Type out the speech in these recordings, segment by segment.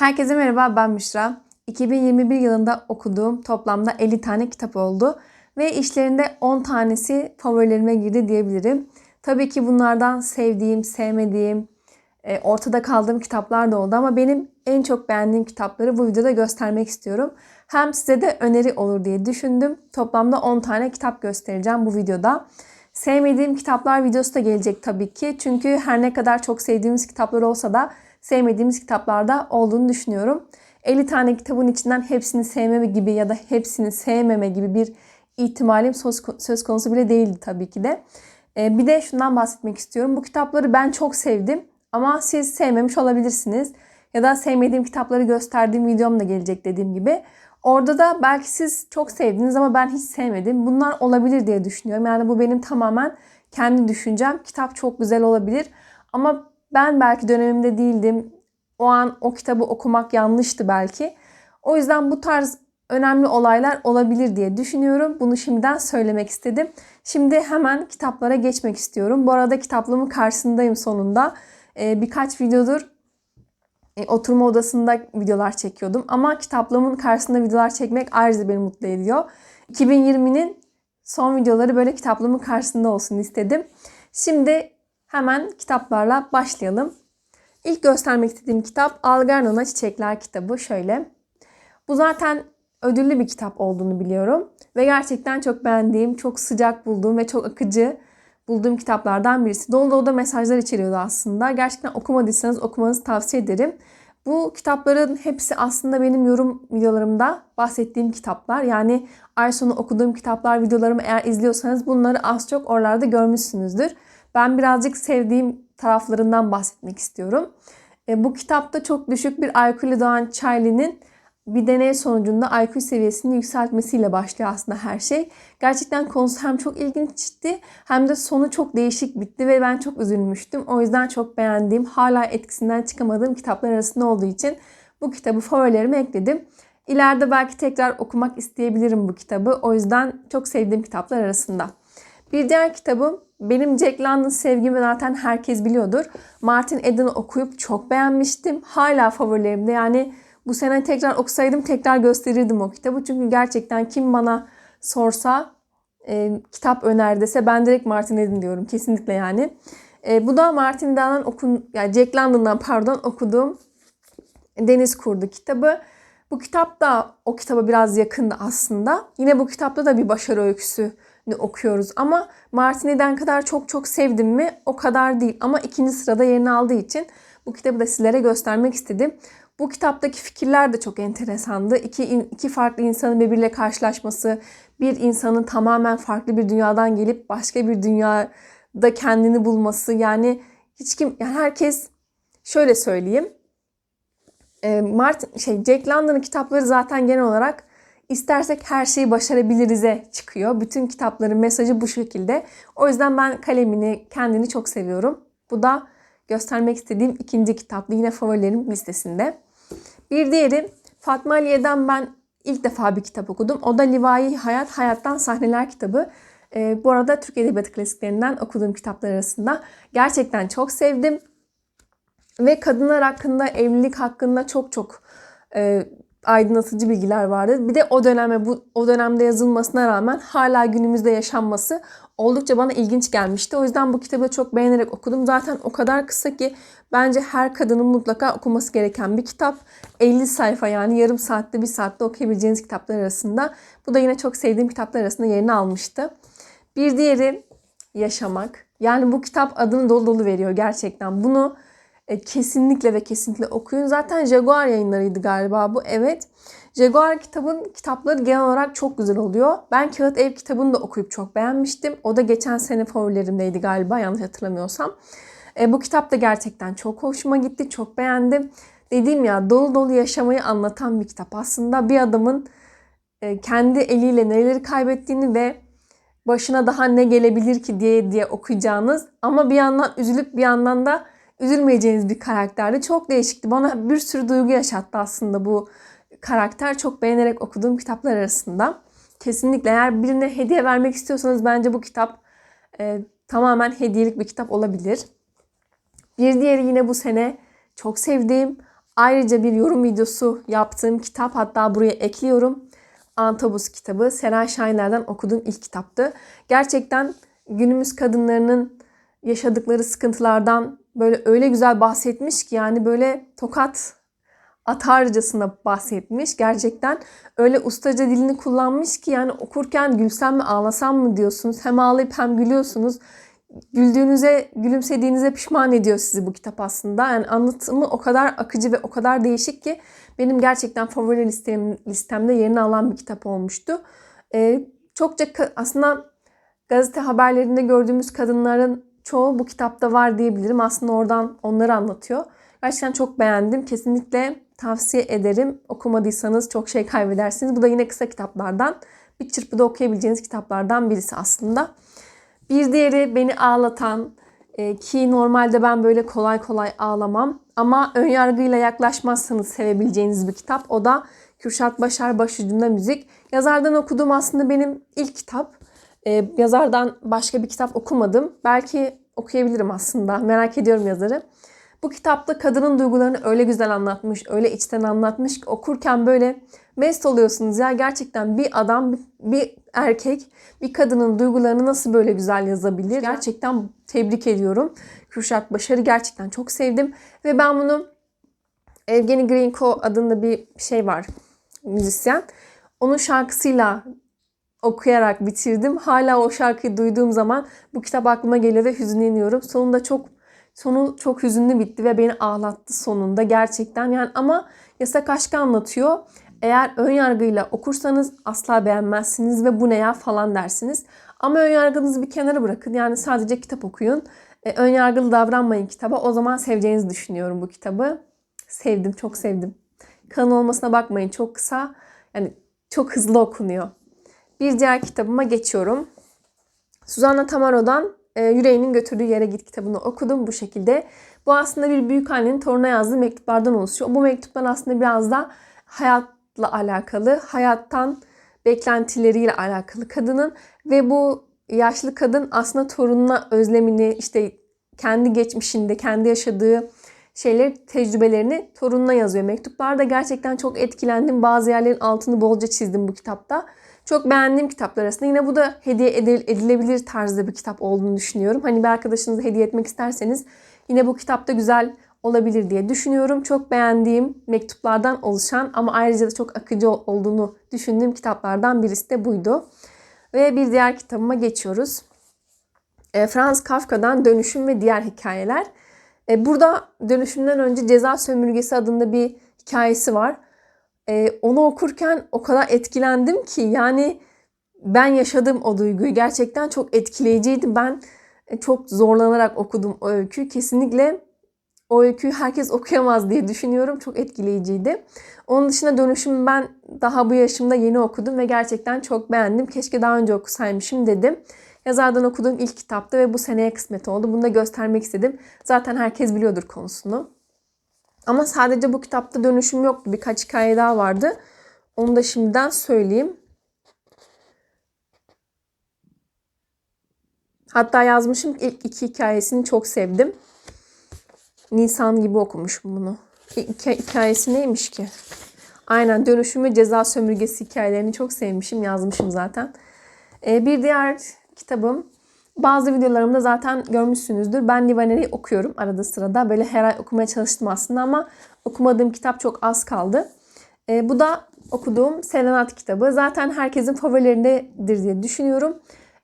Herkese merhaba ben Müşra. 2021 yılında okuduğum toplamda 50 tane kitap oldu ve işlerinde 10 tanesi favorilerime girdi diyebilirim. Tabii ki bunlardan sevdiğim, sevmediğim, e, ortada kaldığım kitaplar da oldu ama benim en çok beğendiğim kitapları bu videoda göstermek istiyorum. Hem size de öneri olur diye düşündüm. Toplamda 10 tane kitap göstereceğim bu videoda. Sevmediğim kitaplar videosu da gelecek tabii ki. Çünkü her ne kadar çok sevdiğimiz kitaplar olsa da sevmediğimiz kitaplarda olduğunu düşünüyorum. 50 tane kitabın içinden hepsini sevmeme gibi ya da hepsini sevmeme gibi bir ihtimalim söz, konusu bile değildi tabii ki de. Ee, bir de şundan bahsetmek istiyorum. Bu kitapları ben çok sevdim ama siz sevmemiş olabilirsiniz. Ya da sevmediğim kitapları gösterdiğim videom da gelecek dediğim gibi. Orada da belki siz çok sevdiniz ama ben hiç sevmedim. Bunlar olabilir diye düşünüyorum. Yani bu benim tamamen kendi düşüncem. Kitap çok güzel olabilir ama ben belki dönemimde değildim. O an o kitabı okumak yanlıştı belki. O yüzden bu tarz önemli olaylar olabilir diye düşünüyorum. Bunu şimdiden söylemek istedim. Şimdi hemen kitaplara geçmek istiyorum. Bu arada kitaplığımın karşısındayım sonunda. Ee, birkaç videodur e, oturma odasında videolar çekiyordum. Ama kitaplığımın karşısında videolar çekmek ayrıca beni mutlu ediyor. 2020'nin son videoları böyle kitaplığımın karşısında olsun istedim. Şimdi hemen kitaplarla başlayalım. İlk göstermek istediğim kitap Algernon'a Çiçekler kitabı. Şöyle. Bu zaten ödüllü bir kitap olduğunu biliyorum. Ve gerçekten çok beğendiğim, çok sıcak bulduğum ve çok akıcı bulduğum kitaplardan birisi. Dolu dolu da mesajlar içeriyordu aslında. Gerçekten okumadıysanız okumanızı tavsiye ederim. Bu kitapların hepsi aslında benim yorum videolarımda bahsettiğim kitaplar. Yani ay sonu okuduğum kitaplar videolarımı eğer izliyorsanız bunları az çok oralarda görmüşsünüzdür. Ben birazcık sevdiğim taraflarından bahsetmek istiyorum. E, bu kitapta çok düşük bir IQ'lu doğan Charlie'nin bir deney sonucunda IQ seviyesini yükseltmesiyle başlıyor aslında her şey. Gerçekten konusu hem çok ilginçti hem de sonu çok değişik bitti ve ben çok üzülmüştüm. O yüzden çok beğendiğim, hala etkisinden çıkamadığım kitaplar arasında olduğu için bu kitabı favorilerime ekledim. İleride belki tekrar okumak isteyebilirim bu kitabı. O yüzden çok sevdiğim kitaplar arasında. Bir diğer kitabım benim Jack London sevgimi zaten herkes biliyordur. Martin Eden'ı okuyup çok beğenmiştim. Hala favorilerimde yani bu sene tekrar okusaydım tekrar gösterirdim o kitabı. Çünkü gerçekten kim bana sorsa e, kitap öner dese ben direkt Martin Eden diyorum. Kesinlikle yani. E, bu da Martin Eden'den okun, yani Jack London'dan pardon okuduğum Deniz Kurdu kitabı. Bu kitap da o kitaba biraz yakındı aslında. Yine bu kitapta da bir başarı öyküsü okuyoruz. Ama Martin Eden kadar çok çok sevdim mi o kadar değil. Ama ikinci sırada yerini aldığı için bu kitabı da sizlere göstermek istedim. Bu kitaptaki fikirler de çok enteresandı. İki, iki farklı insanın birbiriyle karşılaşması, bir insanın tamamen farklı bir dünyadan gelip başka bir dünyada kendini bulması. Yani hiç kim, yani herkes şöyle söyleyeyim. E, Martin, şey Jack London'ın kitapları zaten genel olarak istersek her şeyi başarabiliriz'e çıkıyor. Bütün kitapların mesajı bu şekilde. O yüzden ben kalemini, kendini çok seviyorum. Bu da göstermek istediğim ikinci kitap. Yine favorilerim listesinde. Bir diğeri Fatma Aliye'den ben ilk defa bir kitap okudum. O da Livai Hayat, Hayattan Sahneler kitabı. Ee, bu arada Türk Edebiyatı klasiklerinden okuduğum kitaplar arasında. Gerçekten çok sevdim. Ve kadınlar hakkında, evlilik hakkında çok çok e, aydınlatıcı bilgiler vardı. Bir de o döneme bu o dönemde yazılmasına rağmen hala günümüzde yaşanması oldukça bana ilginç gelmişti. O yüzden bu kitabı çok beğenerek okudum. Zaten o kadar kısa ki bence her kadının mutlaka okuması gereken bir kitap. 50 sayfa yani yarım saatte bir saatte okuyabileceğiniz kitaplar arasında. Bu da yine çok sevdiğim kitaplar arasında yerini almıştı. Bir diğeri Yaşamak. Yani bu kitap adını dolu dolu veriyor gerçekten. Bunu e, kesinlikle ve kesinlikle okuyun. Zaten Jaguar yayınlarıydı galiba bu. Evet. Jaguar kitabın kitapları genel olarak çok güzel oluyor. Ben Kağıt Ev kitabını da okuyup çok beğenmiştim. O da geçen sene favorilerimdeydi galiba yanlış hatırlamıyorsam. E, bu kitap da gerçekten çok hoşuma gitti. Çok beğendim. Dediğim ya dolu dolu yaşamayı anlatan bir kitap. Aslında bir adamın e, kendi eliyle neleri kaybettiğini ve başına daha ne gelebilir ki diye diye okuyacağınız ama bir yandan üzülüp bir yandan da üzülmeyeceğiniz bir karakterdi. Çok değişikti. Bana bir sürü duygu yaşattı aslında bu karakter. Çok beğenerek okuduğum kitaplar arasında. Kesinlikle eğer birine hediye vermek istiyorsanız bence bu kitap e, tamamen hediyelik bir kitap olabilir. Bir diğeri yine bu sene çok sevdiğim ayrıca bir yorum videosu yaptığım kitap hatta buraya ekliyorum. Antabus kitabı Seray Şahiner'den okuduğum ilk kitaptı. Gerçekten günümüz kadınlarının yaşadıkları sıkıntılardan böyle öyle güzel bahsetmiş ki yani böyle tokat atarcasına bahsetmiş. Gerçekten öyle ustaca dilini kullanmış ki yani okurken gülsem mi ağlasam mı diyorsunuz. Hem ağlayıp hem gülüyorsunuz. Güldüğünüze, gülümsediğinize pişman ediyor sizi bu kitap aslında. Yani anlatımı o kadar akıcı ve o kadar değişik ki benim gerçekten favori listem, listemde yerini alan bir kitap olmuştu. Ee, çokça aslında gazete haberlerinde gördüğümüz kadınların çoğu bu kitapta var diyebilirim. Aslında oradan onları anlatıyor. Gerçekten çok beğendim. Kesinlikle tavsiye ederim. Okumadıysanız çok şey kaybedersiniz. Bu da yine kısa kitaplardan. Bir çırpıda okuyabileceğiniz kitaplardan birisi aslında. Bir diğeri beni ağlatan e, ki normalde ben böyle kolay kolay ağlamam. Ama ön yargıyla yaklaşmazsanız sevebileceğiniz bir kitap. O da Kürşat Başar Başucunda Müzik. Yazardan okuduğum aslında benim ilk kitap. E, yazardan başka bir kitap okumadım. Belki okuyabilirim aslında. Merak ediyorum yazarı. Bu kitapta kadının duygularını öyle güzel anlatmış, öyle içten anlatmış ki okurken böyle mest oluyorsunuz ya. Gerçekten bir adam, bir erkek bir kadının duygularını nasıl böyle güzel yazabilir? Gerçekten tebrik ediyorum. Kürşat Başar'ı gerçekten çok sevdim. Ve ben bunu Evgeni Grinko adında bir şey var müzisyen. Onun şarkısıyla okuyarak bitirdim. Hala o şarkıyı duyduğum zaman bu kitap aklıma geliyor ve hüzünleniyorum. Sonunda çok sonu çok hüzünlü bitti ve beni ağlattı sonunda gerçekten. Yani ama yasak aşkı anlatıyor. Eğer ön yargıyla okursanız asla beğenmezsiniz ve bu ne ya falan dersiniz. Ama ön yargınızı bir kenara bırakın. Yani sadece kitap okuyun. E, ön yargılı davranmayın kitaba. O zaman seveceğinizi düşünüyorum bu kitabı. Sevdim, çok sevdim. Kalın olmasına bakmayın. Çok kısa. Yani çok hızlı okunuyor. Bir diğer kitabıma geçiyorum. Susanna Tamaro'dan e, Yüreğinin Götürdüğü Yere Git kitabını okudum bu şekilde. Bu aslında bir büyük annenin toruna yazdığı mektuplardan oluşuyor. Bu mektuplar aslında biraz da hayatla alakalı, hayattan beklentileriyle alakalı kadının ve bu yaşlı kadın aslında torununa özlemini, işte kendi geçmişinde, kendi yaşadığı şeyleri, tecrübelerini torununa yazıyor. Mektuplarda gerçekten çok etkilendim. Bazı yerlerin altını bolca çizdim bu kitapta. Çok beğendiğim kitaplar arasında. Yine bu da hediye edilebilir tarzda bir kitap olduğunu düşünüyorum. Hani bir arkadaşınıza hediye etmek isterseniz yine bu kitapta güzel olabilir diye düşünüyorum. Çok beğendiğim mektuplardan oluşan ama ayrıca da çok akıcı olduğunu düşündüğüm kitaplardan birisi de buydu. Ve bir diğer kitabıma geçiyoruz. E, Franz Kafka'dan Dönüşüm ve Diğer Hikayeler. E, burada Dönüşümden önce Ceza Sömürgesi adında bir hikayesi var. E, onu okurken o kadar etkilendim ki yani ben yaşadım o duyguyu. Gerçekten çok etkileyiciydi. Ben çok zorlanarak okudum o öyküyü. Kesinlikle o öyküyü herkes okuyamaz diye düşünüyorum. Çok etkileyiciydi. Onun dışında dönüşüm ben daha bu yaşımda yeni okudum ve gerçekten çok beğendim. Keşke daha önce okusaymışım dedim. Yazardan okuduğum ilk kitaptı ve bu seneye kısmet oldu. Bunu da göstermek istedim. Zaten herkes biliyordur konusunu. Ama sadece bu kitapta dönüşüm yoktu. Birkaç hikaye daha vardı. Onu da şimdiden söyleyeyim. Hatta yazmışım ilk iki hikayesini çok sevdim. Nisan gibi okumuşum bunu. İlk hikayesi neymiş ki? Aynen dönüşüm ve ceza sömürgesi hikayelerini çok sevmişim. Yazmışım zaten. Ee, bir diğer kitabım bazı videolarımda zaten görmüşsünüzdür. Ben Livaneri'yi okuyorum arada sırada. Böyle her ay okumaya çalıştım aslında ama okumadığım kitap çok az kaldı. E, bu da okuduğum Serenat kitabı. Zaten herkesin favorilerindedir diye düşünüyorum.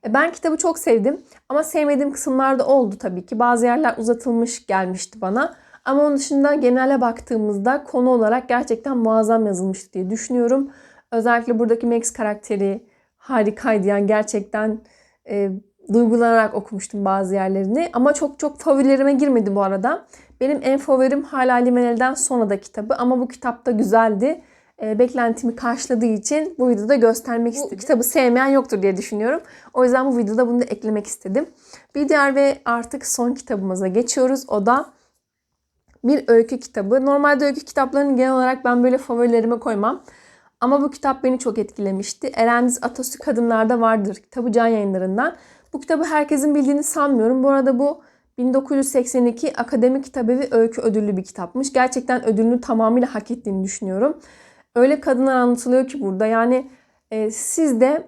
E, ben kitabı çok sevdim ama sevmediğim kısımlar da oldu tabii ki. Bazı yerler uzatılmış gelmişti bana. Ama onun dışında genele baktığımızda konu olarak gerçekten muazzam yazılmıştı diye düşünüyorum. Özellikle buradaki Max karakteri harikaydı. Yani gerçekten e, duygulanarak okumuştum bazı yerlerini. Ama çok çok favorilerime girmedi bu arada. Benim en favorim hala Limenel'den sonra da kitabı. Ama bu kitap da güzeldi. E, beklentimi karşıladığı için bu videoda göstermek bu istedim. Kitabı sevmeyen yoktur diye düşünüyorum. O yüzden bu videoda bunu da eklemek istedim. Bir diğer ve artık son kitabımıza geçiyoruz. O da bir öykü kitabı. Normalde öykü kitaplarını genel olarak ben böyle favorilerime koymam. Ama bu kitap beni çok etkilemişti. Erendiz Atası Kadınlarda Vardır kitabı can yayınlarından. Bu kitabı herkesin bildiğini sanmıyorum. Bu arada bu 1982 Akademik Kitabevi Öykü Ödüllü bir kitapmış. Gerçekten ödülünü tamamıyla hak ettiğini düşünüyorum. Öyle kadınlar anlatılıyor ki burada. Yani e, siz de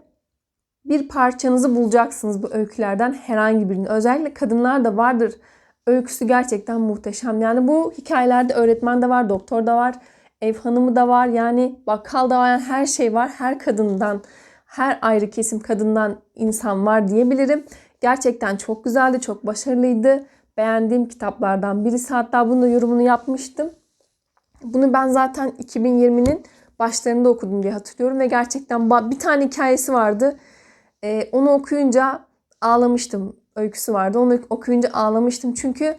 bir parçanızı bulacaksınız bu öykülerden herhangi birini. Özellikle kadınlar da vardır. Öyküsü gerçekten muhteşem. Yani bu hikayelerde öğretmen de var, doktor da var, ev hanımı da var. Yani bakkal da var. Yani her şey var. Her kadından, her ayrı kesim kadından insan var diyebilirim. Gerçekten çok güzeldi, çok başarılıydı. Beğendiğim kitaplardan birisi. Hatta bunun da yorumunu yapmıştım. Bunu ben zaten 2020'nin başlarında okudum diye hatırlıyorum ve gerçekten bir tane hikayesi vardı. Ee, onu okuyunca ağlamıştım. Öyküsü vardı. Onu okuyunca ağlamıştım çünkü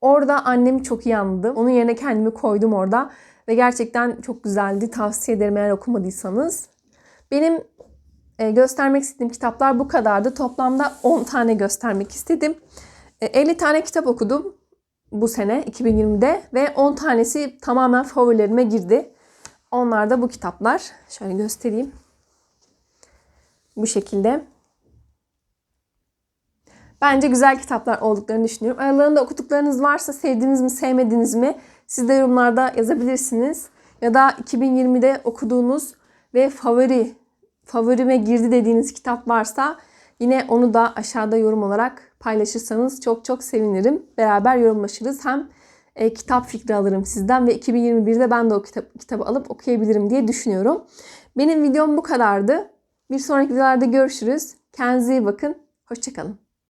orada annemi çok iyi anladım. Onun yerine kendimi koydum orada ve gerçekten çok güzeldi. Tavsiye ederim eğer okumadıysanız. Benim e, göstermek istediğim kitaplar bu kadardı. Toplamda 10 tane göstermek istedim. E, 50 tane kitap okudum bu sene 2020'de ve 10 tanesi tamamen favorilerime girdi. Onlar da bu kitaplar. Şöyle göstereyim. Bu şekilde. Bence güzel kitaplar olduklarını düşünüyorum. Aralarında okuduklarınız varsa sevdiniz mi, sevmediniz mi? Siz de yorumlarda yazabilirsiniz. Ya da 2020'de okuduğunuz ve favori, favorime girdi dediğiniz kitap varsa yine onu da aşağıda yorum olarak paylaşırsanız çok çok sevinirim. Beraber yorumlaşırız. Hem e, kitap fikri alırım sizden ve 2021'de ben de o kitap, kitabı alıp okuyabilirim diye düşünüyorum. Benim videom bu kadardı. Bir sonraki videolarda görüşürüz. Kendinize iyi bakın. Hoşçakalın.